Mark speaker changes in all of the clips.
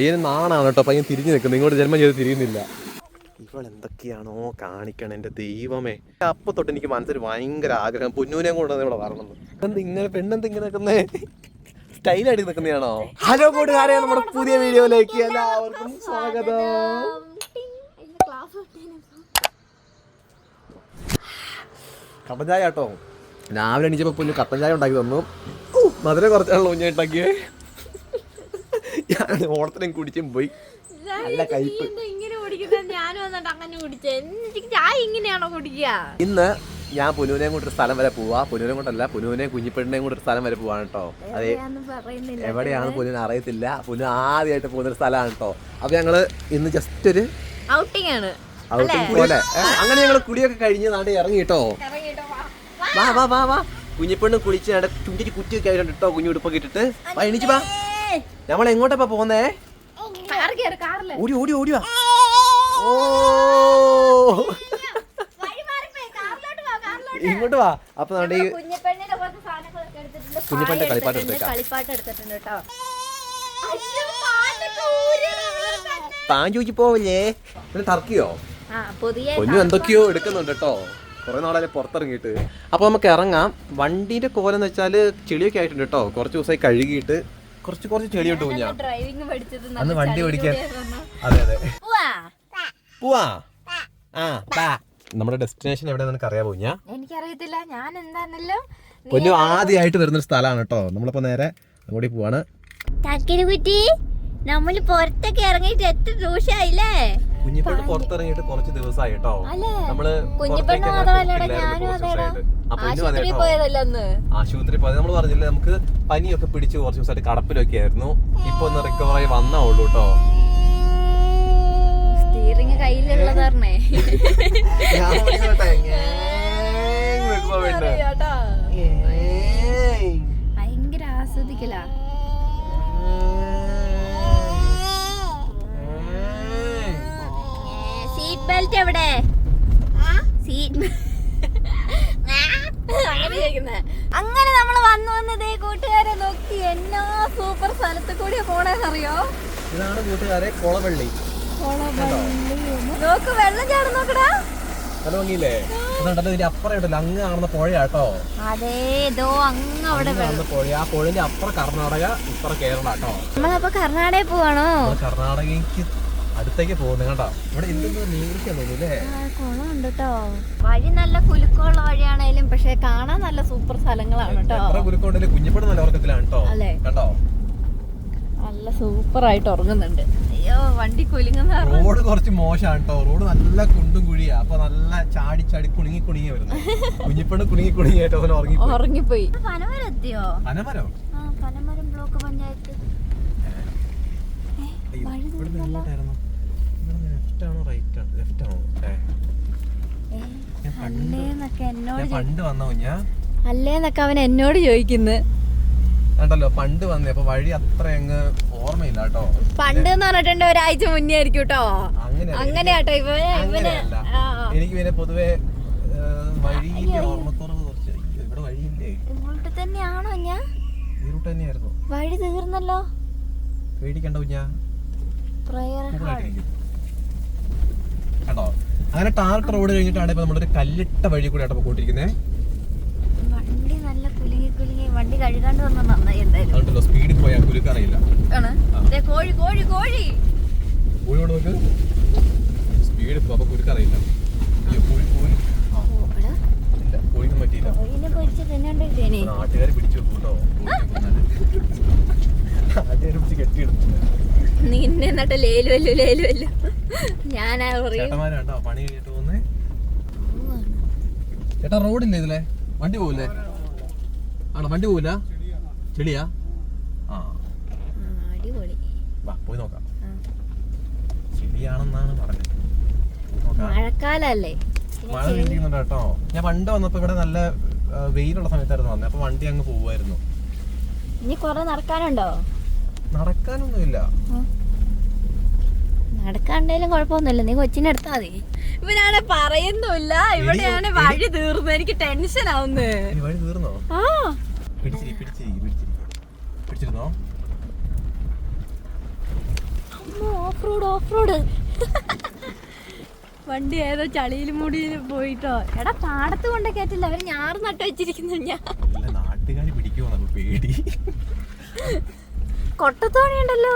Speaker 1: പയ്യന് നാണാണ് കേട്ടോ പയ്യൻ തിരിഞ്ഞു നിൽക്കുന്നത് ഇങ്ങോട്ട് ജന്മം ചെയ്ത് തിരിയുന്നില്ല. ഇവൾ എന്തൊക്കെയാണോ കാണിക്കണം എന്റെ ദൈവമേ. അപ്പൊ തൊട്ട് എനിക്ക് മനസ്സിൽ ഭയങ്കര ആഗ്രഹം. പൊന്നൂനെ കൊണ്ട് ഇവിടെ വരണം. എന്ത് ഇങ്ങനെ പെണ്ണെന്ത് ഇങ്ങനെ നിൽക്കുന്നേ? സ്റ്റൈലായിട്ട് നിൽക്കുന്നതാണോ? ഹലോ കൂട്ടുകാരെ നമ്മുടെ പുതിയ വീഡിയോയിലേക്ക് എല്ലാവർക്കും സ്വാഗതം. കപ്പഞ്ചായ ചായ കേട്ടോ. രാവിലെ എണീച്ചപ്പോൾ പൊന്നു കട്ടൻ ചായ ഉണ്ടാക്കി തന്നു. മധുര കുറച്ചാണല്ലോ കുഞ്ഞ ഉണ്ടാക്കിയേ ഞാൻ ഓണത്തിനും കുടിച്ചും പോയി. നല്ല ഇന്ന് ഞാൻ പുനുവിനെയും കൂട്ടൊരു സ്ഥലം വരെ പോവാ. പുനുവിനെ കൊണ്ടല്ല പുനുവിനെ കുഞ്ഞിപ്പെണ്ണിനെയും കൂടെ ഒരു സ്ഥലം വരെ പോവാണ് കേട്ടോ അതെ എവിടെയാണ് പുനുവിനെ അറിയത്തില്ല. പുനു ആദ്യമായിട്ട് പോകുന്ന ഒരു സ്ഥലമാണ് കേട്ടോ അപ്പൊ ഞങ്ങൾ ഇന്ന് ജസ്റ്റ് ഒരു
Speaker 2: ഔട്ടിംഗ് ആണ്.
Speaker 1: ഔട്ടിംഗ് പോലെ. അങ്ങനെ ഞങ്ങൾ കുടിയൊക്കെ കഴിഞ്ഞ് നാട്ടിൽ ഇറങ്ങി കേട്ടോ
Speaker 2: വാ.
Speaker 1: വാ വാ വാ കുഞ്ഞിപ്പെണ്ണ് കുളിച്ച് ചുണ്ടിരി കുറ്റിയൊക്കെ ആയിട്ടുണ്ട് കേട്ടോ കുഞ്ഞു ഉടുപ്പൊക്കെ ഇട്ടിട്ട്. വാ എണീച്ച് വാ. നമ്മൾ
Speaker 2: എങ്ങോട്ടപ്പ പോന്നേ
Speaker 1: ഓടി ഓടി ഓടി വാ ഓ ഇങ്ങോട്ട് വാ. അപ്പൊ നമ്മുടെ ഈ കളിപ്പാട്ടം
Speaker 2: എടുത്തിട്ടുണ്ട്, കേട്ടോ.
Speaker 1: താൻ ചോദിച്ചു പോവില്ലേ? പിന്നെ ടർക്കിയോ? കുഞ്ഞു എന്തൊക്കെയോ എടുക്കുന്നുണ്ട് കേട്ടോ. കുറെ നാളെ പുറത്തിറങ്ങിയിട്ട്. അപ്പൊ നമുക്ക് ഇറങ്ങാം. വണ്ടിന്റെ കോലെന്ന് വെച്ചാൽ ചെളിയൊക്കെ ആയിട്ടുണ്ട് കേട്ടോ. കുറച്ച് ദിവസമായി കഴുകിയിട്ട് കുറച്ച് കുറച്ച് ചെളിയുണ്ട് കുഞ്ഞാ.
Speaker 2: ഡ്രൈവിംഗ് പഠിച്ചത് നല്ല
Speaker 1: അന്ന് വണ്ടി ഓടിക്കാൻ അതെ അതെ. പോവാ. ആ പാ. നമ്മുടെ ഡെസ്റ്റിനേഷൻ എവിടെയാണെന്ന് നിനക്ക് അറിയാമോ കുഞ്ഞാ?
Speaker 2: എനിക്കറിയത്തില്ല. ഞാൻ എന്താണല്ലോ?
Speaker 1: പൊന്നു ആദ്യമായിട്ട് വരുന്നൊരു സ്ഥലമാണ് കേട്ടോ. നമ്മളിപ്പോ നേരെ അങ്ങോട്ട് പോവാണ്.
Speaker 2: തക്കിനി കുറ്റി നമ്മൾ പുറത്തൊക്കെ ഇറങ്ങിയിട്ട് എത്ര ദിവസമായില്ലേ
Speaker 1: കുഞ്ഞിപ്പെണ്ണ് പുറത്തിറങ്ങിയിട്ട് കുറച്ച് ദിവസമായി കേട്ടോ?
Speaker 2: നമ്മൾ
Speaker 1: ആശുപത്രി പോയത് നമ്മൾ പറഞ്ഞില്ലേ നമുക്ക് പനിയൊക്കെ പിടിച്ച് കുറച്ച് ദിവസമായിട്ട് കടപ്പിലൊക്കെ ആയിരുന്നു. ഇപ്പൊ ഒന്ന് റിക്കവർ ആയി വന്നേ ഉള്ളൂ കേട്ടോ
Speaker 2: സ്റ്റിയറിംഗ് കയ്യിലുള്ളതാർന്നേ ഭയങ്കര ആസ്വദിക്കല സീറ്റ് ബെൽറ്റ് എവിടെ സീറ്റ് അങ്ങനെ ചോദിക്കുന്നെ. അങ്ങനെ നമ്മൾ വന്നു വന്നതേ കൂട്ടുകാരെ നോക്കി എന്നാ സൂപ്പർ സ്ഥലത്ത് കൂടിയാ പോണേന്നറിയോ
Speaker 1: ഇതാണ് കൂട്ടുകാരെ കൊളവള്ളി
Speaker 2: നോക്ക് വെള്ളം ചാടും നോക്കടാ
Speaker 1: നല്ല ഭംഗിയില്ലേ? അതുകൊണ്ടല്ലോ ഇതിന്റെ അപ്പുറം ഉണ്ടല്ലോ അങ്ങ് കാണുന്ന പുഴയാട്ടോ.
Speaker 2: അങ്ങ് അവിടെ
Speaker 1: കാണുന്ന പുഴ ആ പുഴന്റെ അപ്പുറം കർണാടക ഇപ്പുറം കേരള കേട്ടോ
Speaker 2: നമ്മളപ്പോ കർണാടകയിൽ പോവാണോ?
Speaker 1: കർണാടകയ്ക്ക് അടുത്തേക്ക് പോകുന്നു കേട്ടോ. ഇവിടെ എന്തെങ്കിലും
Speaker 2: കുളമുണ്ട് കേട്ടോ വഴി നല്ല കുലുക്കമുള്ള വഴിയാണേലും പക്ഷെ കാണാൻ നല്ല സൂപ്പർ സ്ഥലങ്ങളാണ് കേട്ടോ
Speaker 1: കുരുക്കോണ്ടല്ലേ കുഞ്ഞിപ്പടം നല്ല ഉറക്കത്തിലാണ് കേട്ടോ
Speaker 2: അല്ലേ?
Speaker 1: കണ്ടോ?
Speaker 2: നല്ല സൂപ്പർ ആയിട്ട് ഉറങ്ങുന്നുണ്ട്. അയ്യോ വണ്ടി കുലുങ്ങുന്ന
Speaker 1: റോഡ് കുറച്ച് മോശമാണ് കേട്ടോ റോഡ് നല്ല കുണ്ടും കുഴിയാ. അപ്പൊ നല്ല ചാടി ചാടി കുണുങ്ങി കുണുങ്ങി വരുന്നു. കുഞ്ഞിപ്പണ്ട് കുണുങ്ങി കുണുങ്ങിയായിട്ട് അവൻ ഉറങ്ങി
Speaker 2: ഉറങ്ങിപ്പോയി. പനമരം എത്തിയോ?
Speaker 1: പനമരം?
Speaker 2: പനമരം ബ്ലോക്ക് പഞ്ചായത്ത്. വഴി
Speaker 1: ഇവിടുന്ന് എങ്ങോട്ടായിരുന്നു? ഇവിടുന്ന് ലെഫ്റ്റ് ആണോ റൈറ്റ് ആണോ? ലെഫ്റ്റ് ആണോ? ഏ,
Speaker 2: ഏ,
Speaker 1: ഞാൻ പണ്ട്
Speaker 2: അല്ലേന്നൊക്കെ എന്നോട്
Speaker 1: ഞാൻ
Speaker 2: ചോ-
Speaker 1: പണ്ട് വന്ന കുഞ്ഞാ.
Speaker 2: അല്ലേന്നൊക്കെ അവൻ എന്നോട് ചോദിക്കുന്നു.
Speaker 1: കണ്ടല്ലോ പണ്ട് വന്നേ. അപ്പൊ വഴി അത്ര അങ്ങ് ഓർമ്മയില്ല കേട്ടോ.
Speaker 2: പണ്ട് എന്ന് പറഞ്ഞിട്ടുണ്ട് ഒരാഴ്ച മുന്നേ ആയിരിക്കും കേട്ടോ
Speaker 1: അങ്ങനെ
Speaker 2: ഇവന് ഇവന്.
Speaker 1: എനിക്ക് പിന്നെ പൊതുവെ വഴിയിലെ ഓർമ്മക്കുറവ് കുറച്ച്. അയ്യോ, ഇവിടെ വഴിയില്ലേ?
Speaker 2: ഇങ്ങോട്ട് തന്നെയാണോ ഞാൻ
Speaker 1: തന്നെയായിരുന്നു.
Speaker 2: വഴി തീർന്നല്ലോ.
Speaker 1: പേടിക്കണ്ട കുഞ്ഞാ. കണ്ടോ? അങ്ങനെ ടാർട്ട് റോഡ് കഴിഞ്ഞിട്ടാണ് ഇപ്പൊ നമ്മളൊരു കല്ലിട്ട വഴി കൂടെ ആട്ടോ പോയിട്ടിരിക്കുന്നത്
Speaker 2: കുലുങ്ങി വണ്ടി കഴുകാണ്ട് വന്ന നന്നായി എന്തായാലും.
Speaker 1: സ്പീഡിൽ പോയാൽ കുലുക്കറിയില്ല
Speaker 2: ആണ്. കോഴി കോഴി കോഴി.
Speaker 1: കോഴിയോട് നോക്ക്. സ്പീഡ് അപ്പൊ കുലുക്കറിയില്ല. അയ്യോ കോഴി പറ്റിയില്ല. നാട്ടുകാർ പിടിച്ചു കേട്ടോ. നാട്ടുകാർ പിടിച്ച് കെട്ടിയിടുന്നു
Speaker 2: നിന്നെ എന്നിട്ട് ലേലുവല്ലോ ലേലുവല്ലോ ഞാനാ പറയും
Speaker 1: ചേട്ടന്മാരാ കേട്ടോ പണി കഴിഞ്ഞിട്ട് പോകുന്നേ? ചേട്ടാ റോഡില്ലേ ഇതിലെ? വണ്ടി പോവില്ലേ ആണോ? വണ്ടി പോവില്ല? ചെളിയാ? ആ.
Speaker 2: അടിപൊളി.
Speaker 1: വാ പോയി നോക്കാം. ചെളിയാണെന്നാണ് പറഞ്ഞത്.
Speaker 2: മഴക്കാലല്ലേ?
Speaker 1: മഴ പെയ്യുന്നുണ്ട് കേട്ടോ. ഞാൻ പണ്ട് വന്നപ്പോ ഇവിടെ നല്ല വെയിലുള്ള സമയത്തായിരുന്നു വന്നത് അപ്പൊ വണ്ടി അങ്ങ് പോവായിരുന്നു
Speaker 2: ഇനി കൊറേ നടക്കാനുണ്ടോ?
Speaker 1: നടക്കാനൊന്നുമില്ല.
Speaker 2: നടക്കാണ്ടേലും കുഴപ്പമൊന്നുമില്ല. നീ കൊച്ചിനെ എടുത്താ മതി. ഇവനാണ് പറയുന്നില്ല ഇവിടെയാണ് വഴി തീർന്നു എനിക്ക് ടെൻഷൻ ആവുന്നേ
Speaker 1: ഇനി വഴി തീർന്നോ?
Speaker 2: ആ.
Speaker 1: പിടിച്ചിരി പിടിച്ചിരി പിടിച്ചിരി. പിടിച്ചിരുന്നോ?
Speaker 2: ഓഫ് റോഡ് ഓഫ് റോഡ് വണ്ടി ഏതോ ചളിയിൽ മുടിയിൽ പോയിട്ടോ. എടാ പാടത്ത് കൊണ്ട് കയറ്റില്ല അവർ ഞാറ് നട്ട് വെച്ചിരിക്കുന്നു ഞാൻ.
Speaker 1: നാട്ടുകാർ നമുക്ക് പേടി.
Speaker 2: കൊട്ടത്തോണി ഉണ്ടല്ലോ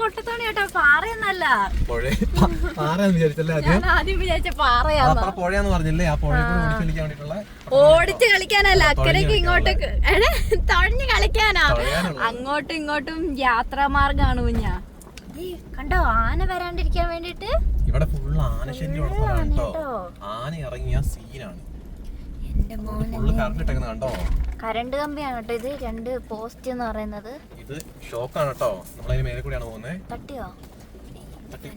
Speaker 2: കൊട്ടത്തോണി കേട്ടോ പാറയൊന്നല്ല.
Speaker 1: ഓടിച്ച്
Speaker 2: കളിക്കാനല്ല അക്കരയ്ക്ക് ഇങ്ങോട്ട് തഴഞ്ഞു കളിക്കാനാ. അങ്ങോട്ടും ഇങ്ങോട്ടും യാത്രാമാർഗാണ് കുഞ്ഞ. കണ്ടോ ആന വരാണ്ടിരിക്കാൻ വേണ്ടിട്ട്
Speaker 1: ഇവിടെ ഫുള്ള് ആനശല്യമുള്ള
Speaker 2: ശല്യം.
Speaker 1: ആന ഇറങ്ങിയ സീനാണ് കറണ്ട്
Speaker 2: കമ്പിയാണ് കേട്ടോ ഇത്. രണ്ട് പോസ്റ്റ് എന്ന് പറയുന്നത്.
Speaker 1: ഇത് ഷോക്കാണ് കേട്ടോ. നമ്മളതിന് മേലെ കൂടിയാണ് പോകുന്നത്
Speaker 2: തട്ടിയോ?
Speaker 1: തട്ടി.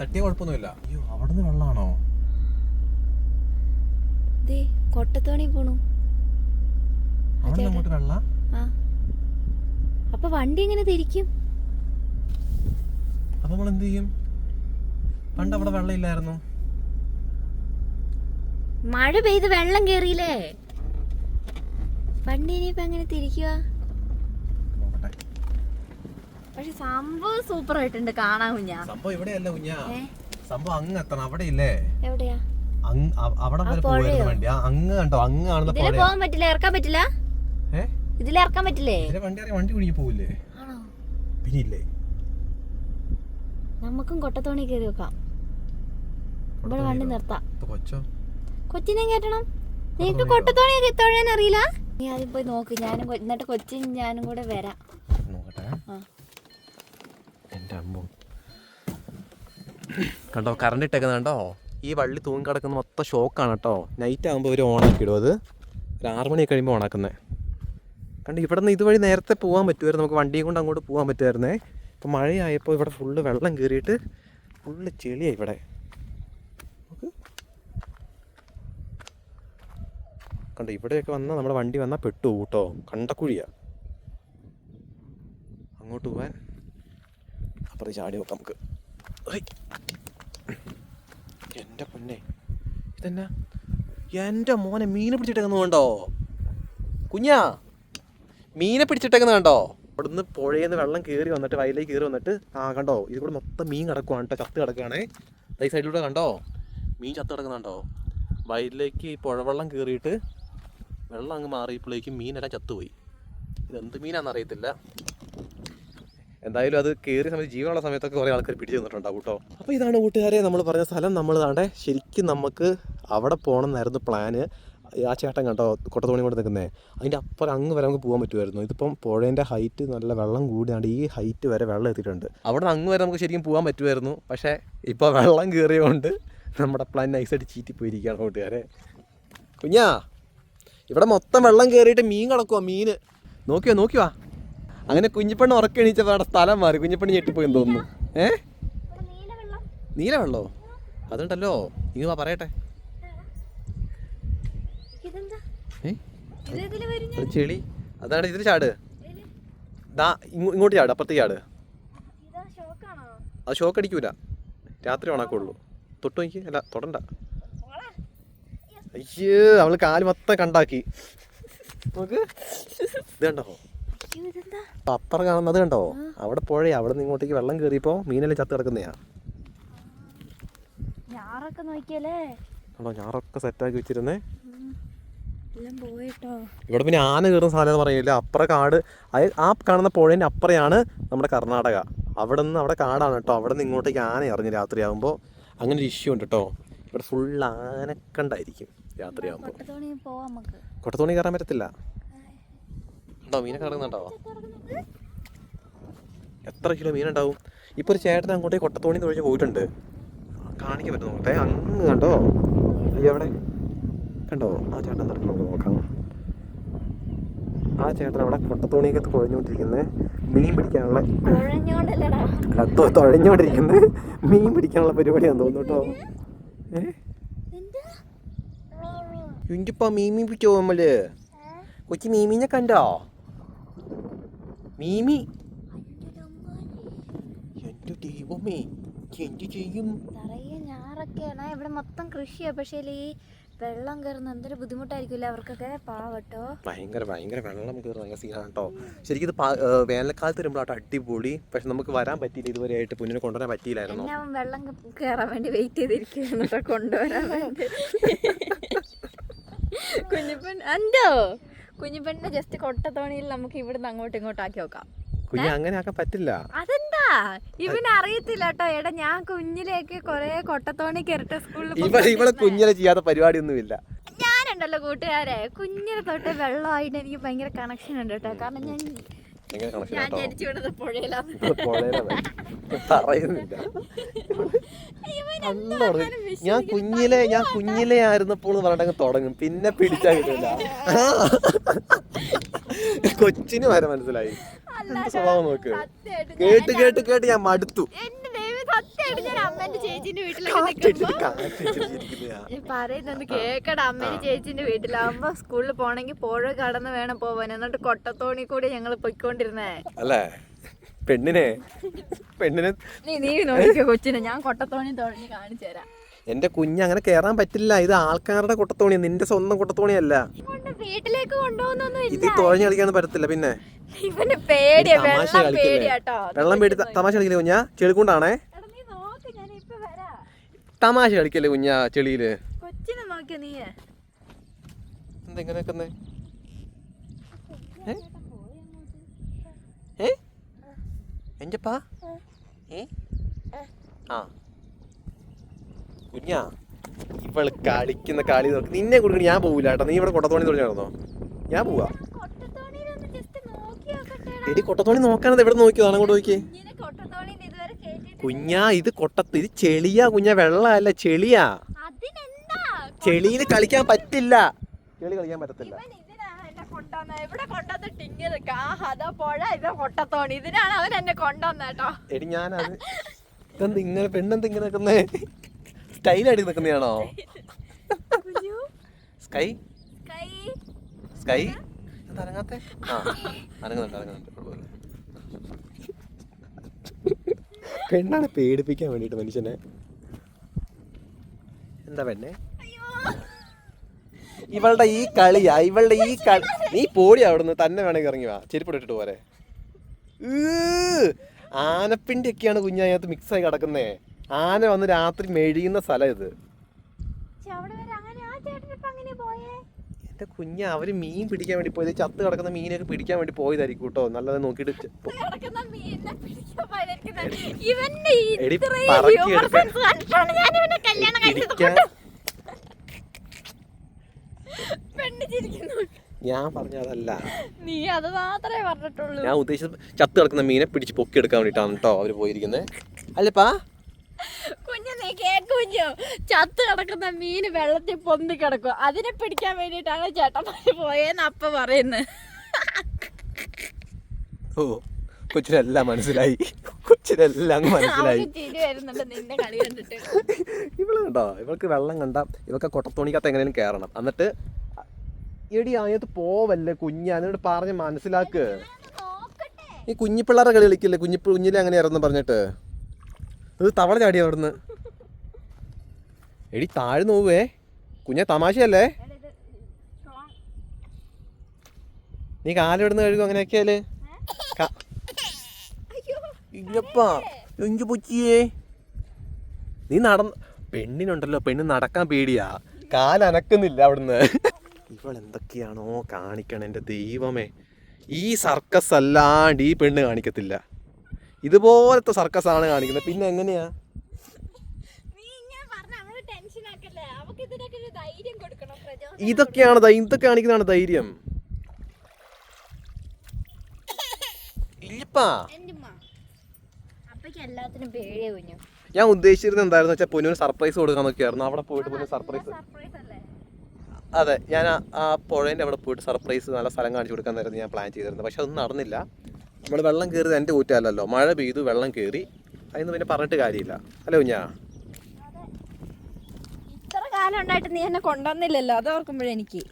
Speaker 1: തട്ടിയ കുഴപ്പമൊന്നുമില്ല. അയ്യോ അവിടുന്ന് വെള്ളമാണോ?
Speaker 2: ദേ കൊട്ടത്തോണി പോണു.
Speaker 1: അവിടെ
Speaker 2: അപ്പൊ വണ്ടി എങ്ങനെ തിരിക്കും?
Speaker 1: അപ്പൊ നമ്മൾ എന്ത് ചെയ്യും? പണ്ട് അവിടെ വെള്ളം ഇല്ലായിരുന്നു.
Speaker 2: മഴ പെയ്ത് വെള്ളം കേറിയില്ലേ? വണ്ടി ഇനിയിപ്പോ എങ്ങനെ തിരിക്കുക? പക്ഷെ സംഭവം സൂപ്പർ ആയിട്ടുണ്ട് കാണാൻ കുഞ്ഞാ.
Speaker 1: സംഭവം ഇവിടെയല്ല കുഞ്ഞാ? സംഭവം അങ്ങ് എത്തണം. അവിടെ ഇല്ലേ
Speaker 2: എവിടെയാ
Speaker 1: അവിടെ വരെ പോയിരുന്നു വണ്ടി. അങ്ങ് കണ്ടോ? അങ്ങ് കാണുന്ന പുഴ
Speaker 2: പോകാൻ പറ്റില്ല? ഇറക്കാൻ പറ്റില്ല? ഇതിൽ ഇറക്കാൻ പറ്റില്ലേ?
Speaker 1: വണ്ടി അറിയാം. വണ്ടി കുടുങ്ങി പോവില്ലേ? പിന്നെ ഇല്ലേ
Speaker 2: നമുക്കും കൊട്ടത്തോണി കയറി വെക്കാം. ഇവിടെ വണ്ടി നിർത്താം.
Speaker 1: കൊച്ചോ?
Speaker 2: കൊച്ചിനെ കയറ്റണം നിനക്ക് കൊട്ടത്തോണി തൊഴാൻ അറിയില്ല? നീ ആദ്യം പോയി നോക്ക്. ഞാനും എന്നിട്ട് കൊച്ചിൻ ഞാനും കൂടെ വരാം.
Speaker 1: കണ്ടോ? കറണ്ട് ഇട്ടേക്കുന്ന കണ്ടോ? ഈ വള്ളി തൂങ്ങി കിടക്കുന്ന മൊത്തം ഷോക്കാണ് കേട്ടോ. നൈറ്റ് ആകുമ്പോൾ ഒരു ഓണാക്കി ഇടും അത്. ഒരു ആറ് കഴിയുമ്പോൾ ഓണാക്കുന്നത് കണ്ട് ഇവിടെ നിന്ന് ഇതുവഴി നേരത്തെ പോകാൻ പറ്റുമായിരുന്നു. നമുക്ക് വണ്ടിയും കൊണ്ട് അങ്ങോട്ട് പോകാൻ പറ്റുമായിരുന്നേ. ഇപ്പം മഴയായപ്പോൾ ഇവിടെ ഫുള്ള് വെള്ളം കയറിയിട്ട് ഫുള്ള് ചെളിയായി ഇവിടെ. കണ്ടോ ഇവിടെയൊക്കെ വന്നാൽ നമ്മുടെ വണ്ടി വന്നാൽ പെട്ടു കൂട്ടോ കണ്ടക്കുഴിയാണ് കണ്ടക്കുഴിയാ. അങ്ങോട്ട് പോകാൻ അപ്പുറത്ത് ചാടി നോക്കാം നമുക്ക്. എന്റെ പൊന്നെ. ഇതെന്നാ? എന്റെ മോനെ മീനെ പിടിച്ചിട്ടേക്കുന്ന കണ്ടോ? കുഞ്ഞാ മീനെ പിടിച്ചിട്ടേക്കുന്ന കണ്ടോ? അവിടുന്ന് പുഴയിൽ നിന്ന് വെള്ളം കയറി വന്നിട്ട് വയലിലേക്ക് കയറി വന്നിട്ട് ആ കണ്ടോ ഇത് കൂടെ മൊത്തം മീൻ കിടക്കുവാണ് കേട്ടോ ചത്ത് കിടക്കുകയാണേ. ഈ സൈഡിലൂടെ കണ്ടോ? മീൻ ചത്ത് കിടക്കുന്നുണ്ടോ വയലിലേക്ക് ഈ പുഴവെള്ളം കയറിയിട്ട് വെള്ളം അങ്ങ് മാറിയപ്പോഴേക്കും മീനെല്ലാം ചത്തുപോയി. ഇതെന്ത് മീനാണെന്ന് അറിയത്തില്ല. എന്തായാലും അത് കയറിയ സമയത്ത് ജീവനുള്ള സമയത്തൊക്കെ കുറേ ആൾക്കാർ പിടിച്ചു തന്നിട്ടുണ്ടാവും കേട്ടോ. അപ്പോൾ ഇതാണ് കൂട്ടുകാരെ നമ്മൾ പറഞ്ഞ സ്ഥലം. നമ്മൾ താണ്ടെ ശരിക്കും നമുക്ക് അവിടെ പോകണമെന്നായിരുന്നു പ്ലാന്. ആ ചേട്ടൻ കണ്ടോ കൊട്ടത്തോണി കൊണ്ട് നിൽക്കുന്നത് അതിന്റെ അപ്പുറം അങ്ങ് വരെ നമുക്ക് പോകാൻ പറ്റുമായിരുന്നു. ഇതിപ്പം പുഴേന്റെ ഹൈറ്റ് നല്ല വെള്ളം കൂടിയാണ് ഈ ഹൈറ്റ് വരെ വെള്ളം എത്തിയിട്ടുണ്ട്. അവിടെ അങ്ങ് വരെ നമുക്ക് ശരിക്കും പോകാൻ പറ്റുമായിരുന്നു. പക്ഷേ ഇപ്പോൾ വെള്ളം കയറിയതുകൊണ്ട് നമ്മുടെ പ്ലാൻ നൈസായിട്ട് ചീറ്റി പോയിരിക്കുകയാണ് കൂട്ടുകാരെ. കുഞ്ഞാ ഇവിടെ മൊത്തം വെള്ളം കയറിയിട്ട് മീൻ കിടക്കുവാ മീൻ നോക്കിയോ നോക്കിയോ? അങ്ങനെ കുഞ്ഞിപ്പെണ്ണ് ഉറക്കെണീച്ചപ്പോൾ അവിടെ സ്ഥലം മാറി കുഞ്ഞിപ്പെണ്ണ് ഞെട്ടിപ്പോയെന്ന് തോന്നുന്നു. ഏ? നീല വെള്ളോ? അതുണ്ടല്ലോ. നീ വാ പറയട്ടെ. ചെളി. അതാണ് ഇതിൽ ചാട്. ദാ ഇങ്ങോട്ട് ചാട് അപ്പുറത്തേക്ക് ചാട്. അത് ഷോക്ക് അടിക്കൂല. രാത്രി ഉണക്കുള്ളൂ തൊട്ടു നോക്കി അല്ല തൊടണ്ട. അയ്യോ അവൾ കാൽ മൊത്തം കണ്ടാക്കി. നോക്ക്. ഇത് കണ്ടോ? അപ്പുറം കാണുന്നത് കണ്ടോ? അവിടെ പോഴേ അവിടെ നിന്ന് ഇങ്ങോട്ടേക്ക് വെള്ളം കയറിയപ്പോ മീനെല്ലാം ചത്ത് കിടക്കുന്നയാ.
Speaker 2: ഞാറൊക്കെ നോക്കിയല്ലേ?
Speaker 1: കണ്ടോ ഞാറൊക്കെ സെറ്റാക്കി വെച്ചിരുന്നേ. ഇവിടെ പിന്നെ ആന കയറുന്ന സാധനം പറയില്ല അപ്പുറ കാട് ആ കാണുന്ന പുഴേന്റെ അപ്പുറയാണ് നമ്മുടെ കർണാടക. അവിടെ നിന്ന് അവിടെ കാടാണ് കേട്ടോ. അവിടെ നിന്ന് ഇങ്ങോട്ടേക്ക് ആന ഇറങ്ങി രാത്രിയാകുമ്പോൾ അങ്ങനെ ഒരു ഇഷ്യൂ ഉണ്ട് കേട്ടോ. ഇവിടെ ഫുൾ ആനക്കണ്ടായിരിക്കും. രാത്രിയാകുമ്പോൾ
Speaker 2: കൊട്ടത്തോണി പോവാം നമുക്ക്.
Speaker 1: കൊട്ടത്തോണി കയറാൻ പറ്റത്തില്ല. ഉണ്ടോ? മീനൊക്കെ ഇറങ്ങുന്നുണ്ടാവോ എത്ര കിലോ മീനുണ്ടാവും? ഇപ്പോൾ ഒരു ചേട്ടൻ അങ്ങോട്ട് കൊട്ടത്തോണി എന്ന് ഒഴിച്ച് പോയിട്ടുണ്ട്. കാണിക്കാൻ പറ്റും നോക്കട്ടെ അങ്ങ് കണ്ടോ? അയ്യോ എവിടെ? കണ്ടോ? ആ ചേട്ടൻ നടക്കണം നമുക്ക് നോക്കാം. ആ ചേട്ടൻ അവിടെ കൊട്ടത്തോണിയൊക്കെ കുഴഞ്ഞുകൊണ്ടിരിക്കുന്നത് മീൻ പിടിക്കാനുള്ള തുഴഞ്ഞുകൊണ്ടിരിക്കുന്നത് മീൻ പിടിക്കാനുള്ള പരിപാടിയാന്ന് തോന്നുന്നു കേട്ടോ. ഏ?
Speaker 2: എന്താ
Speaker 1: ഇഞ്ചിപ്പോ മീമി പിടിച്ചോ നമ്മൾ കൊച്ചി മീമിനെ കണ്ടോ മീമി എന്റെ ദൈവമേ എന്ത് ചെയ്യും
Speaker 2: നിറയെ ഞാറൊക്കെയാണ്. ഇവിടെ മൊത്തം കൃഷിയാ. പക്ഷേ ഈ വെള്ളം കയറുന്ന എന്തൊരു ബുദ്ധിമുട്ടായിരിക്കില്ല അവർക്കൊക്കെ? പാവട്ടോ.
Speaker 1: ഭയങ്കര ഭയങ്കര വെള്ളം കയറുന്ന ഭയങ്കര സീനാണ് കേട്ടോ ശരിക്കും ഇത് വേനൽക്കാലത്ത് വരുമ്പോഴാട്ടോ അടിപൊളി. പക്ഷെ നമുക്ക് വരാൻ പറ്റിയില്ല. ഇതുവരെ ആയിട്ട് പുന്നിനെ കൊണ്ടുവരാൻ പറ്റിയില്ലായിരുന്നു.
Speaker 2: വെള്ളം കയറാൻ വേണ്ടി വെയിറ്റ് ചെയ്തിരിക്കുകയാണ്. കൊണ്ടുവരാൻ വേണ്ടി. കുഞ്ഞിപ്പൻ എന്തോ? കുഞ്ഞിപ്പണ്ണിനെ ജസ്റ്റ് കൊട്ടത്തോണിയിൽ നമുക്ക് ഇവിടുന്ന് അങ്ങോട്ടും ഇങ്ങോട്ടും ആക്കി നോക്കാം.
Speaker 1: കുഞ്ഞ് അങ്ങനെ ആക്കാൻ പറ്റില്ല.
Speaker 2: അതെന്താ? ഇവന് അറിയത്തില്ല കേട്ടോ. എടാ ഞാൻ കുഞ്ഞിലേക്ക് കൊറേ കൊട്ടത്തോണി കയറിട്ട് സ്കൂളിൽ
Speaker 1: ഇവളെ ഇവളെ കുഞ്ഞിനെ ചെയ്യാത്ത പരിപാടിയൊന്നുമില്ല.
Speaker 2: ഞാനുണ്ടല്ലോ കൂട്ടുകാരെ. കുഞ്ഞിനെ തൊട്ട് വെള്ളമായിട്ട് എനിക്ക് ഭയങ്കര കണക്ഷൻ ഉണ്ട് കേട്ടോ. കാരണം ഞാൻ
Speaker 1: കണക്ഷൻ
Speaker 2: ഞാൻ
Speaker 1: കേട്ടോ പറയുന്നില്ല. കുഞ്ഞിലെ ഞാൻ കുഞ്ഞിലെ ആയിരുന്നപ്പോൾ പറഞ്ഞിട്ട് തുടങ്ങും. പിന്നെ പിടിച്ചാ കിട്ടില്ല കൊച്ചിന് വരെ മനസ്സിലായി. സ്വഭാവം നോക്ക്? കേട്ട് കേട്ട് കേട്ട് ഞാൻ മടുത്തു.
Speaker 2: സത്യമായിട്ട് ഞാൻ അമ്മേന്റെ ചേച്ചിന്റെ വീട്ടിലൊക്കെ കേക്കട അമ്മേന്റെ ചേച്ചിന്റെ വീട്ടിലാവുമ്പോ സ്കൂളിൽ പോണെങ്കിൽ പുഴ കടന്ന് വേണം പോവാൻ. എന്നിട്ട് കൊട്ടത്തോണി കൂടി ഞങ്ങൾ പൊയ്ക്കൊണ്ടിരുന്നേ.
Speaker 1: അല്ലേ? പെണ്ണിനെ പെണ്ണിനെ
Speaker 2: നീ നീ നോക്കിക്കോ കൊച്ചിനെ. ഞാൻ കൊട്ടത്തോണി തോണി കാണിച്ചു തരാം.
Speaker 1: എന്റെ കുഞ്ഞ് അങ്ങനെ കേറാൻ പറ്റില്ല. ഇത് ആൾക്കാരുടെ കുട്ടത്തോണിയാ. നിന്റെ സ്വന്തം കുട്ടത്തോണിയല്ല.
Speaker 2: വീട്ടിലേക്ക്
Speaker 1: ഇത് തുഴഞ്ഞു കളിക്കാന്ന് പറ്റത്തില്ല. പിന്നെ? തമാശ കളിക്കില്ലേ വെള്ളം പേടി തമാശ കളിക്കില്ലേ കുഞ്ഞാ. ചെളിക്കുണ്ടാണേ
Speaker 2: എടാ നീ നോക്ക് ഞാൻ ഇപ്പൊ വരാം
Speaker 1: തമാശ കളിക്കല്ലേ കുഞ്ഞാ ചെളിയിൽ? നിക്കുന്നേ? ഏ? ഏ? ആ. കുഞ്ഞാ ഇവൾ കളിക്കുന്ന കളി നോക്ക്. നിന്നെ കൊടുക്കണ ഞാൻ പോവില്ല കേട്ടോ. നീ ഇവിടെ കൊട്ടത്തോണി തുടങ്ങി നടന്നോ? ഞാൻ പോവാ. എടി കൊട്ടത്തോണി നോക്കാനത് എവിടെ നോക്കിയോ. അങ്ങോട്ട് നോക്കിയേ
Speaker 2: കുഞ്ഞിനെ കൊട്ടത്തോണിയിൽ ഇതുവരെ കേട്ടിട്ട്
Speaker 1: കുഞ്ഞാ ഇത് കൊട്ടത്ത് ഇത് ചെളിയാ കുഞ്ഞാ വെള്ളമല്ല ചെളിയാ.
Speaker 2: അതിനെന്താ?
Speaker 1: ചെളിയിൽ കളിക്കാൻ പറ്റില്ല. ചെളി കളിക്കാൻ പറ്റത്തില്ല.
Speaker 2: ഇവൻ ഇതിനാണ് കൊണ്ടുവന്നിട്ട് അവൻ എന്നെ കൊണ്ടുവന്നത് കേട്ടോ.
Speaker 1: എടി ഞാനത് ഇതെന്ത് ഇങ്ങനെ പെണ്ണെന്ത് ഇങ്ങനെ നിൽക്കുന്നേ? സ്റ്റൈലായിട്ട് നിൽക്കുന്നതാണോ? സ്കൈ? സ്കൈ. അനങ്ങാത്തെ? ആ അനങ്ങുന്നുണ്ട് അനങ്ങുന്നുണ്ട്. പെണ്ണാണ് പേടിപ്പിക്കാൻ വേണ്ടിട്ട് മനുഷ്യനെ. എന്താ പെണ്ണെ? ഇവളുടെ ഈ കളിയാ ഇവളുടെ ഈ കളി. നീ പോടി അവിടുന്ന് തന്നെ വേണമെങ്കിൽ ഇറങ്ങി വാ. ചെരുപ്പ് ഇട്ടിട്ട് പോരെ. ആനപ്പിണ്ടി ഒക്കെയാണ് കുഞ്ഞതിനകത്ത് മിക്സ് ആയി കിടക്കുന്നേ. ആന വന്ന് രാത്രി മെഴിയുന്ന സ്ഥലം ഇത്
Speaker 2: പക്ഷെ അവിടെ വരെ അങ്ങനെ ആ ചേട്ടൻ ഇപ്പൊ അങ്ങനെ പോയേ
Speaker 1: എന്റെ കുഞ്ഞ അവർ മീൻ പിടിക്കാൻ വേണ്ടി പോയത് ചത്ത് കിടക്കുന്ന മീനൊക്കെ പിടിക്കാൻ വേണ്ടി പോയതായിരിക്കും കേട്ടോ. നല്ലത് നോക്കിയിട്ട്
Speaker 2: ഞാൻ
Speaker 1: പറഞ്ഞതല്ല.
Speaker 2: നീ അത് മാത്രമേ പറഞ്ഞിട്ടുള്ളൂ.
Speaker 1: ഞാൻ ഉദ്ദേശിച്ചത് ചത്ത് കിടക്കുന്ന മീനെ പിടിച്ച് പൊക്കി എടുക്കാൻ വേണ്ടിട്ടാണ് കേട്ടോ അവർ പോയിരിക്കുന്നത് അല്ലപ്പാ
Speaker 2: കുഞ്ഞു നീ കേക്കുഞ്ഞു. ചത്ത് കിടക്കുന്ന മീൻ വെള്ളത്തിൽ പൊന്തി കിടക്കും. അതിനെ പിടിക്കാൻ വേണ്ടിയിട്ടാണ് ചേട്ടന്മാര് പോയെന്ന് അപ്പ പറയുന്നത്
Speaker 1: ഓ കൊച്ചിനെല്ലാം മനസ്സിലായി. കൊച്ചിനെല്ലാം മനസ്സിലായി. ഇവൾ കണ്ടോ? ഇവൾക്ക് വെള്ളം കണ്ട ഇവൾക്ക് കൊട്ടത്തോണിക്കകത്ത് എങ്ങനെയും കയറണം എന്നിട്ട് എടി അതിനകത്ത് പോവല്ലേ കുഞ്ഞ്? അതിനോട് പറഞ്ഞ് മനസ്സിലാക്ക്. ഈ കുഞ്ഞിപ്പിള്ളേരെ കളി കളിക്കില്ലേ? കുഞ്ഞി കുഞ്ഞിലെ അങ്ങനെയായിരുന്നു പറഞ്ഞിട്ട്? ഇത് തവള ചാടി അവിടുന്ന്. എടി താഴെ നോവേ കുഞ്ഞെ തമാശയല്ലേ. നീ കാലിടുന്ന് കഴുകും അങ്ങനെയൊക്കെയല്ലേ ഇല്ലപ്പാ നീ നടന്ന് പെണ്ണിനുണ്ടല്ലോ പെണ്ണ് നടക്കാൻ പേടിയാ. കാലനക്കുന്നില്ല അവിടുന്ന്. ഇവൾ എന്തൊക്കെയാണോ കാണിക്കണം എന്റെ ദൈവമേ. ഈ സർക്കസ് അല്ലാണ്ട് ഈ പെണ്ണ് കാണിക്കത്തില്ല. ഇതുപോലത്തെ സർക്കസ് ആണ് കാണിക്കുന്നത്. പിന്നെ എങ്ങനെയാ? ഇതൊക്കെയാണ് ഇതൊക്കെ കാണിക്കുന്നതാണ് ധൈര്യം. ഇല്ലപ്പാ. ഞാൻ ഉദ്ദേശിച്ചിരുന്നത് എന്തായിരുന്നു വെച്ചാൽ പൊന്നൂന് സർപ്രൈസ് കൊടുക്കാൻ നോക്കിയായിരുന്നു. അവിടെ പോയിട്ട് പൊന്നു സർപ്രൈസ് അതെ ഞാൻ ആ- പുഴേന്റെ പുഴേന്റെ അവിടെ പോയിട്ട് സർപ്രൈസ് നല്ല സ്ഥലം കാണിച്ചു കൊടുക്കാൻ ഞാൻ പ്ലാൻ ചെയ്തിരുന്നത് പക്ഷെ അതൊന്നും നടന്നില്ല. നമ്മൾ വെള്ളം കയറിയത് എന്റെ ഊറ്റല്ലല്ലോ മഴ പെയ്തു വെള്ളം കയറി. അതിന് പിന്നെ പറഞ്ഞിട്ട് കാര്യമില്ല. അല്ലേ കുഞ്ഞാ.
Speaker 2: ഇത്ര കാലം ഉണ്ടായിട്ട് നീ എന്നെ കൊണ്ടുവന്നില്ലല്ലോ? അത് ഓർക്കുമ്പോഴേ എനിക്ക്.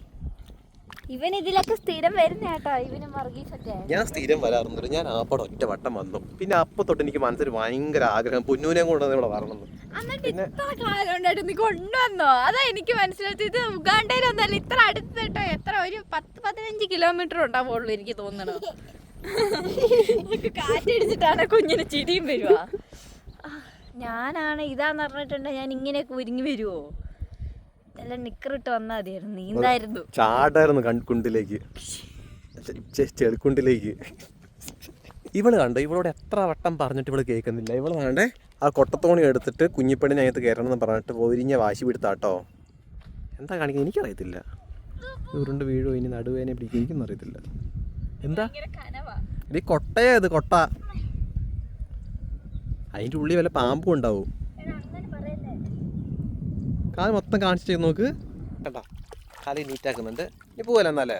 Speaker 2: ഇവൻ ഇതിലൊക്കെ സ്ഥിരം വരുന്ന കേട്ടോ. ഇവനും
Speaker 1: ഞാൻ സ്ഥിരം വരാറുണ്ട്. ഞാൻ ആപ്പടം ഒറ്റ വട്ടം വന്നു. പിന്നെ അപ്പൊ തൊട്ട് എനിക്ക് മനസ്സിൽ ഭയങ്കര ആഗ്രഹം. പൊന്നൂനെ കൊണ്ട് ഇവിടെ വരണം
Speaker 2: എന്നിട്ട് നീ കൊണ്ടുവന്നോ? അതാ എനിക്ക് മനസ്സിലായത്. ഇത് ഉഗാണ്ടയിലൊന്നല്ല ഇത്ര അടുത്ത് കേട്ടോ. എത്ര ഒരു പത്ത് പതിനഞ്ച് കിലോമീറ്റർ ഉണ്ടാവുള്ളൂ എനിക്ക് തോന്നണു കാറ്റടിച്ചിട്ടാണ് കുഞ്ഞിന് ചിരിയും വരുവാ. ഞാനാണ് ഇതാന്ന് പറഞ്ഞിട്ടുണ്ട് ഞാൻ ഇങ്ങനെ ഒരുങ്ങി വരുവോ? നല്ല നിക്കറിട്ട് വന്നാൽ മതിയായിരുന്നു നീന്തായിരുന്നു.
Speaker 1: ചാടായിരുന്നു കൺകുണ്ടിലേക്ക് ചെളിക്കുണ്ടിലേക്ക് ഇവൾ കണ്ടോ? ഇവളോട് എത്ര വട്ടം പറഞ്ഞിട്ട് ഇവൾ കേൾക്കുന്നില്ല. ഇവൾ വേണ്ടേ ആ കൊട്ടത്തോണി എടുത്തിട്ട് കുഞ്ഞിപ്പെണ്ണിനെ അതിനകത്ത് കയറണം എന്ന് പറഞ്ഞിട്ട് ഒരിഞ്ഞ വാശി പിടുത്താട്ടോ. എന്താ കാണിക്കുന്നത് എനിക്കറിയത്തില്ല. ഉരുണ്ട് വീഴോ ഇനി നടുവേനെ പിടിക്കും എനിക്കൊന്നും അറിയത്തില്ല. എന്താ? ഇത് കൊട്ടയാ ഇത് കൊട്ട. അതിന്റെ ഉള്ളിൽ വല്ല പാമ്പും ഉണ്ടാവും. കാൽ മൊത്തം കാണിച്ചു നോക്ക്? കണ്ടാ? കാൽ നീറ്റാക്കുന്നുണ്ട്. ഇനി പോവല്ല എന്നാലേ?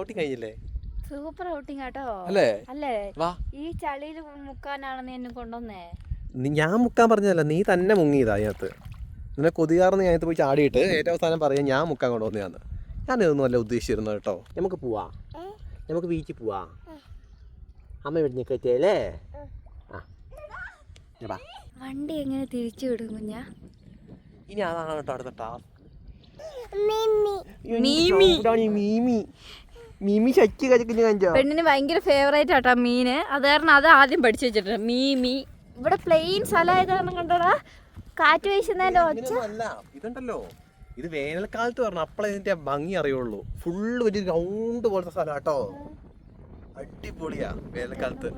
Speaker 1: ഔട്ടിങ് കഴിഞ്ഞില്ലേ?
Speaker 2: സൂപ്പർ ഔട്ടിങ് ആട്ടോ.
Speaker 1: അല്ലേ?
Speaker 2: അല്ലേ?
Speaker 1: വാ.
Speaker 2: ഈ ചളിയിൽ മുക്കാനാണ് നീ എന്നെ കൊണ്ടുവന്നേ.
Speaker 1: ഞാൻ മുക്കാൻ പറഞ്ഞതല്ല നീ തന്നെ മുങ്ങിയതാ അതിനകത്ത്. നിന്നെ കൊതികാർന്ന് ഞാനത്ത് പോയി ചാടിയിട്ട് ഏറ്റവും അവസാനം പറയാം ഞാൻ മുക്കാൻ കൊണ്ടുവന്നതാന്ന്. ഞാൻ ഇതൊന്നും അല്ല ഉദ്ദേശിച്ചിരുന്നത് കേട്ടോ. നമുക്ക് പോവാ. നമുക്ക് ബീച്ചിൽ പോവാ. അമ്മ ഇവിടെ കയറ്റിയല്ലേ? ആ.
Speaker 2: വണ്ടി എങ്ങനെ തിരിച്ചു വിടും കുഞ്ഞാ?
Speaker 1: ഇനി അതാണ് കേട്ടോ അടുത്ത ടാസ്ക്
Speaker 2: പെണ്ണിന് ഭയങ്കര ഫേവറേറ്റ് ആട്ടോ മീന്. അത് കാരണം അത് ആദ്യം പഠിച്ചു വെച്ചിട്ടുണ്ട്. മീമി. ഇവിടെ പ്ലെയിൻ സ്ഥലമായത് കാരണം കണ്ടോടാ. കാറ്റ് വീശുന്നതിന്റെ ഒച്ച.
Speaker 1: ഇതുണ്ടല്ലോ. ഇത് വേനൽക്കാലത്ത് പറഞ്ഞാൽ അപ്പോഴേ ഇതിന്റെ ഭംഗി അറിയുള്ളൂ. ഫുള്ള് ഒരു ഗ്രൗണ്ട് പോലത്തെ സ്ഥലം കേട്ടോ അടിപൊളിയാ വേനൽക്കാലത്ത്.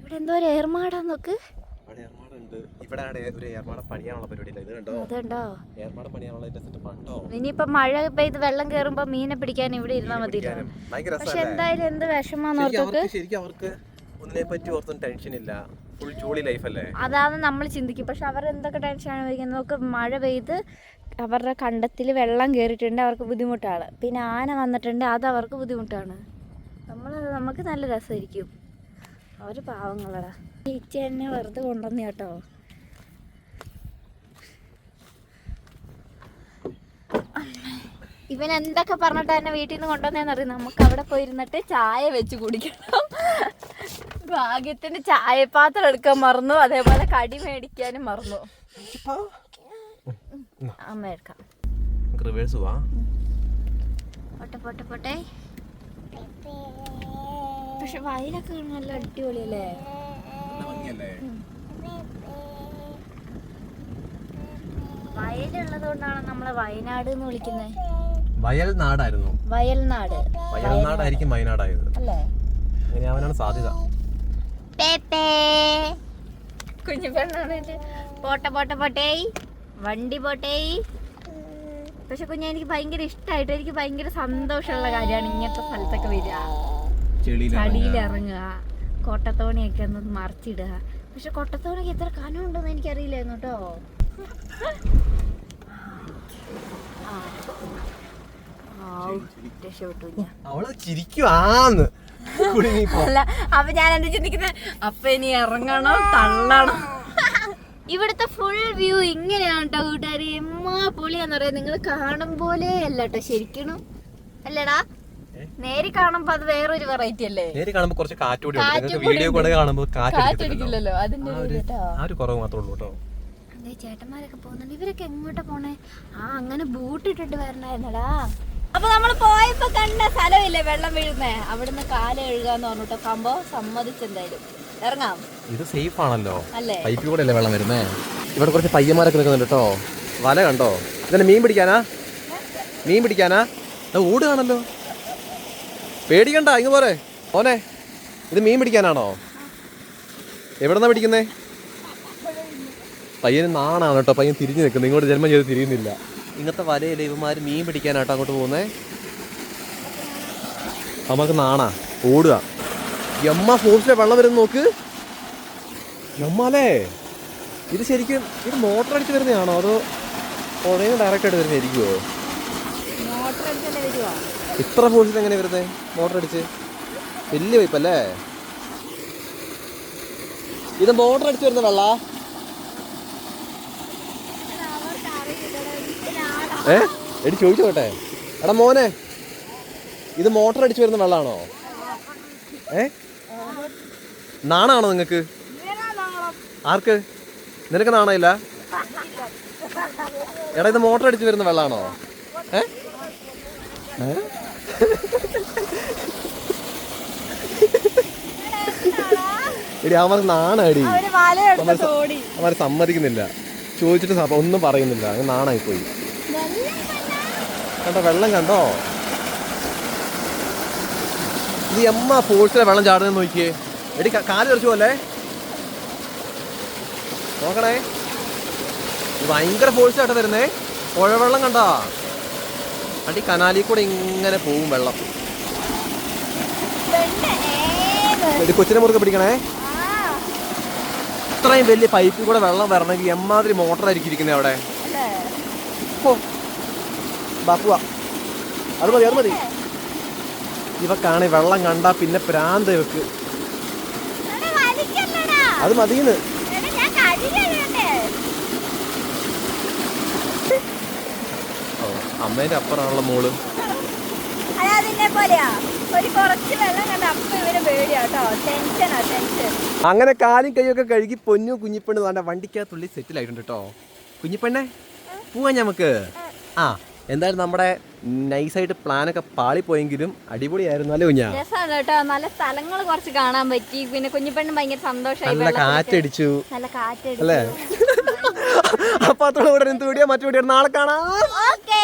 Speaker 2: ഇവിടെ എന്തോ ഒരു ഏർമാടാ നോക്ക്.
Speaker 1: ഇവിടെ ഇവിടെ ആടെ ഒരു ഏർമാടം പണിയാനുള്ള പരിപാടിയില്ല? ഇത് കണ്ടോ?
Speaker 2: അതുണ്ടോ?
Speaker 1: ഏർമാടം പണിയാനുള്ള സെറ്റപ്പ് കേട്ടോ
Speaker 2: ഇനിയിപ്പൊ മഴ പെയ്ത് വെള്ളം കേറുമ്പോ മീനെ പിടിക്കാൻ ഇവിടെ ഇരുന്നാ മതി പക്ഷെ എന്തായാലും എന്ത് വിഷമാന്ന്
Speaker 1: ശരിക്കും
Speaker 2: ഓർത്തൊക്കെ?
Speaker 1: ശരിക്കും അവർക്ക് ഒന്നിനെ പറ്റി ഓർത്തും ടെൻഷൻ ഇല്ല. ഫുൾ ജോളി ലൈഫ് അല്ലേ?
Speaker 2: അതാണ് നമ്മൾ ചിന്തിക്കും. പക്ഷെ അവർ എന്തൊക്കെ ടെൻഷനാണ് വയ്ക്കുന്നത് നമുക്ക് മഴ പെയ്ത് അവരുടെ കണ്ടത്തിൽ വെള്ളം കയറിയിട്ടുണ്ട് അവർക്ക് ബുദ്ധിമുട്ടാണ്. പിന്നെ ആന വന്നിട്ടുണ്ട് അത് അവർക്ക് ബുദ്ധിമുട്ടാണ്. നമ്മൾ നമുക്ക് നല്ല രസമായിരിക്കും. അവർ പാവങ്ങളടാ ചേച്ചി എന്നെ വെറുതെ കൊണ്ടുവന്നു കേട്ടോ ഇവൻ എന്തൊക്കെ പറഞ്ഞിട്ട് എന്നെ വീട്ടിൽ നിന്ന് കൊണ്ടുവന്നേന്ന് അറിയാം? നമുക്ക് അവിടെ പോയിരുന്നിട്ട് ചായ വെച്ച് കുടിക്കണം. ഭാഗ്യത്തിന് ചായപാത്രം എടുക്കാൻ മറന്നു. അതേപോലെ കടി മേടിക്കാനും മറന്നു. അമ്മ എടുക്കാം.
Speaker 1: റിവേഴ്സ് പോവാ
Speaker 2: പൊട്ടെ പൊട്ടെ പൊട്ടെ. പക്ഷെ വയലൊക്കെ നല്ല അടിപൊളിയല്ലേ? വയലുള്ളത് കൊണ്ടാണ് നമ്മളെ വയനാട് എന്ന് വിളിക്കുന്നത്
Speaker 1: വയൽ നാടായിരുന്നു
Speaker 2: വയൽനാട്.
Speaker 1: വയൽനാടായിരിക്കും വയനാടായത്.
Speaker 2: അല്ലേ?
Speaker 1: അവനാണ് സാധ്യത.
Speaker 2: കുഞ്ഞു പെണ്ണാണ് പോട്ടെ പോട്ടെ പോട്ടേ. വണ്ടി പോട്ടേ. പക്ഷെ കുഞ്ഞ എനിക്ക് ഭയങ്കര ഇഷ്ടമായിട്ട് എനിക്ക് ഭയങ്കര സന്തോഷമുള്ള കാര്യമാണ് ഇങ്ങനത്തെ സ്ഥലത്തൊക്കെ വരിക. ചളിയിൽ ഇറങ്ങുക. കൊട്ടത്തോണിയൊക്കെ ഒന്ന് മറിച്ചിടുക. പക്ഷെ കൊട്ടത്തോണിക്ക് എത്ര കനമുണ്ടെന്ന് എനിക്കറിയില്ലായിരുന്നു കേട്ടോ ആ. ആവ്, രക്ഷപ്പെട്ടു ഞാൻ
Speaker 1: അവൾ ചിരിക്കുവാന്ന്.
Speaker 2: അല്ല അപ്പൊ ഞാൻ എന്താ ചിന്തിക്കുന്നത് അപ്പൊ ഇനി ഇറങ്ങണോ തള്ളണോ. ഇവിടുത്തെ ഫുൾ വ്യൂ ഇങ്ങനെയാണ് കേട്ടോ കൂട്ടുകാരി. എമ്മാ പൊളിയാന്ന് പറയാ. നിങ്ങൾ കാണും പോലെ അല്ല കേട്ടോ ശരിക്കും. അല്ലടാ നേരി കാണുമ്പോ അത് വേറൊരു വെറൈറ്റി അല്ലേ?
Speaker 1: നേരി കാണുമ്പോ കുറച്ച് കാറ്റ് കൂടി ഉണ്ട് നിങ്ങൾക്ക് വീഡിയോ കൂടെ കാണുമ്പോ കാറ്റ്
Speaker 2: അടിക്കില്ലല്ലോ അതിന്റെ
Speaker 1: ആ
Speaker 2: ഒരു
Speaker 1: ഒരു ആ ഒരു കുറവ് മാത്രമേ ഉള്ളൂ കേട്ടോ
Speaker 2: ചേട്ടന്മാരൊക്കെ പോകുന്നുണ്ട്? ഇവരൊക്കെ എങ്ങോട്ടാ പോണേ? ആ അങ്ങനെ ബൂട്ട് ഇട്ടിട്ട് വരണായിരുന്നടാ. അപ്പൊ നമ്മൾ പോയപ്പോ കണ്ട സ്ഥലമില്ലേ വെള്ളം വീഴുന്നേ? അവിടുന്ന് കാല എഴുകാന്ന് പറഞ്ഞിട്ട് സംഭവം സമ്മതിച്ചെന്തായാലും. ഇറങ്ങാം.
Speaker 1: ഇത് സേഫ് ആണല്ലോ.
Speaker 2: അല്ലേ?
Speaker 1: പൈപ്പിൽ കൂടെ അല്ലേ വെള്ളം വരുന്നേ? ഇവിടെ കുറച്ച് പയ്യന്മാരൊക്കെ നിൽക്കുന്നുണ്ട് കേട്ടോ. വല കണ്ടോ? ഇതന്നെ മീൻ പിടിക്കാനാ? മീൻ പിടിക്കാനാ? ഓടുകയാണല്ലോ പേടിക്കണ്ട ഇങ്ങ് പോരെ. ഓനെ ഇത് മീൻ പിടിക്കാനാണോ? എവിടെന്നാ പിടിക്കുന്നേ? പയ്യന് നാണാണ് കേട്ടോ പയ്യൻ തിരിഞ്ഞു നിൽക്കുന്നത് ഇങ്ങോട്ട് ജന്മം ചെയ്ത് തിരിയുന്നില്ല. ഇങ്ങനത്തെ വലയില്ല ഇവന്മാർ മീൻ പിടിക്കാനായിട്ട് അങ്ങോട്ട് പോകുന്നേ. നമുക്ക് നാണാ ഓടുക. എമ്മ ഫോഴ്സിലെ വെള്ളം വരുന്ന നോക്ക്. എമ്മാലേ ഇത് ശരിക്കും ഇത് മോട്ടർ അടിച്ച് വരുന്നതാണോ അതോ പുഴയിൽ ഡയറക്റ്റ് ആയിട്ട് വരുന്നതായിരിക്കുമോ ഇത്ര ഫോഴ്സിൽ എങ്ങനെ വരുന്നത് മോട്ടർ അടിച്ച്. വലിയ പൈപ്പ് അല്ലേ? ഇത് മോട്ടർ അടിച്ച് വരുന്ന വെള്ള? ഏ? എടി ചോദിച്ചോട്ടെ. എടാ മോനെ ഇത് മോട്ടർ അടിച്ചു വരുന്ന വെള്ളമാണോ ഏ? നാണാണോ നിങ്ങക്ക്? ആർക്ക്? നിനക്ക് നാണയില്ല എടാ ഇത് മോട്ടർ അടിച്ചു വരുന്ന വെള്ളമാണോ ഏ? എടി അവന്മാർക്ക് നാണടി അവന്മാർ സമ്മതിക്കുന്നില്ല. ചോദിച്ചിട്ട് ഒന്നും പറയുന്നില്ല. അങ്ങ് നാണായി പോയി കണ്ടോ വെള്ളം കണ്ടോ? ഇത് എമ്മ ഫോഴ്സിലെ വെള്ളം ചാടുന്നത് നോക്കിയേ. എടി കാൽ തെറിച്ചു പോലെ നോക്കണേ. ഭയങ്കര ഫോഴ്സായിട്ട് വരുന്നേ. പുഴവെള്ളം കണ്ടോ. അടി കനാലിൽ കൂടെ ഇങ്ങനെ പോവും വെള്ളം. എടി കൊച്ചിനെ മുറുക്കെ പിടിക്കണേ. ഇത്രയും വലിയ പൈപ്പിൽ കൂടെ വെള്ളം വരണമെങ്കിൽ എമ്മാതിരി മോട്ടറായിരിക്കും ഇരിക്കുന്നത് അവിടെ. ഓ ബാപ്പുവാ. അത് മതി അത് മതി. ഇവക്കാണ് വെള്ളം കണ്ടാ പിന്നെ പ്രാന്ത ഇവക്ക്. അത് മതിന്ന്. ഓ, അമ്മേന്റെ അപ്പുറമാണല്ലോ മോൾ.
Speaker 2: അതിനെ പോലെയാ. കുറച്ച് വെള്ളം കണ്ട അപ്പൊ ഇവർ പേടിയാ കേട്ടോ. ടെൻഷൻ.
Speaker 1: അങ്ങനെ കാലും കൈയൊക്കെ കഴുകി പൊന്നു കുഞ്ഞിപ്പെണ്ണ് താണ്ട വണ്ടിക്കകത്തുള്ളി സെറ്റിൽ ആയിട്ടുണ്ട് കേട്ടോ. കുഞ്ഞിപ്പെണ്ണേ പോവാ ഞമ്മക്ക്. ആ. എന്തായാലും നമ്മുടെ നൈസായിട്ട് പ്ലാനൊക്കെ പാളിപ്പോയെങ്കിലും അടിപൊളിയായിരുന്നു അല്ലേ കുഞ്ഞാ?
Speaker 2: രസമാണ് കേട്ടോ. നല്ല സ്ഥലങ്ങൾ കുറച്ച് കാണാൻ പറ്റി. പിന്നെ കുഞ്ഞിപ്പണ്ണും ഭയങ്കര സന്തോഷമായി
Speaker 1: നല്ല കാറ്റടിച്ചു.
Speaker 2: നല്ല കാറ്റടിച്ചു.
Speaker 1: അല്ലേ? അപ്പൊ അത്ര കൂടെ എന്ത് വീഡിയോ മറ്റു വീഡിയോ നാളെ കാണാം.
Speaker 2: ഓക്കേ